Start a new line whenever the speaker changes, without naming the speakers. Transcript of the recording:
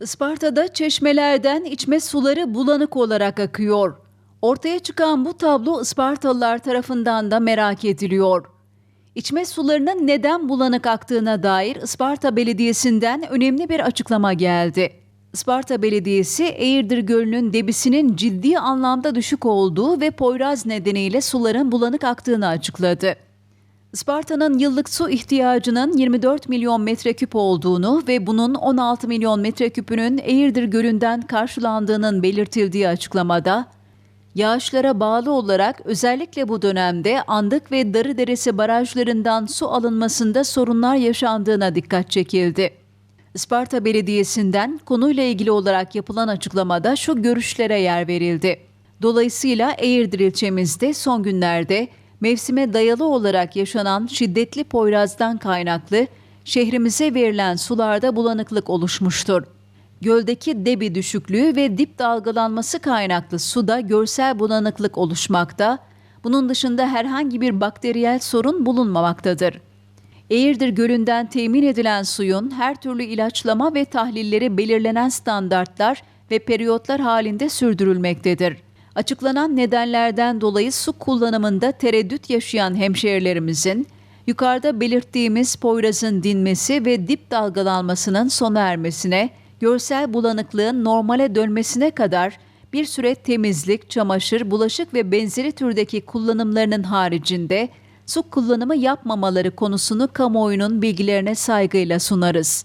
Isparta'da çeşmelerden içme suları bulanık olarak akıyor. Ortaya çıkan bu tablo Ispartalılar tarafından da merak ediliyor. İçme sularının neden bulanık aktığına dair Isparta Belediyesi'nden önemli bir açıklama geldi. Isparta Belediyesi Eğirdir Gölü'nün debisinin ciddi anlamda düşük olduğu ve Poyraz nedeniyle suların bulanık aktığını açıkladı. Isparta'nın yıllık su ihtiyacının 24 milyon metreküp olduğunu ve bunun 16 milyon metreküpünün Eğirdir Gölü'nden karşılandığının belirtildiği açıklamada, yağışlara bağlı olarak özellikle bu dönemde Andık ve Darıderesi barajlarından su alınmasında sorunlar yaşandığına dikkat çekildi. Isparta Belediyesi'nden konuyla ilgili olarak yapılan açıklamada şu görüşlere yer verildi. Dolayısıyla Eğirdir ilçemizde son günlerde mevsime dayalı olarak yaşanan şiddetli poyrazdan kaynaklı şehrimize verilen sularda bulanıklık oluşmuştur. Göldeki debi düşüklüğü ve dip dalgalanması kaynaklı suda görsel bulanıklık oluşmakta. Bunun dışında herhangi bir bakteriyel sorun bulunmamaktadır. Eğirdir Gölü'nden temin edilen suyun her türlü ilaçlama ve tahlilleri belirlenen standartlar ve periyotlar halinde sürdürülmektedir. Açıklanan nedenlerden dolayı su kullanımında tereddüt yaşayan hemşehrilerimizin yukarıda belirttiğimiz Poyraz'ın dinmesi ve dip dalgalanmasının sona ermesine, görsel bulanıklığın normale dönmesine kadar bir süre temizlik, çamaşır, bulaşık ve benzeri türdeki kullanımlarının haricinde su kullanımı yapmamaları konusunu kamuoyunun bilgilerine saygıyla sunarız.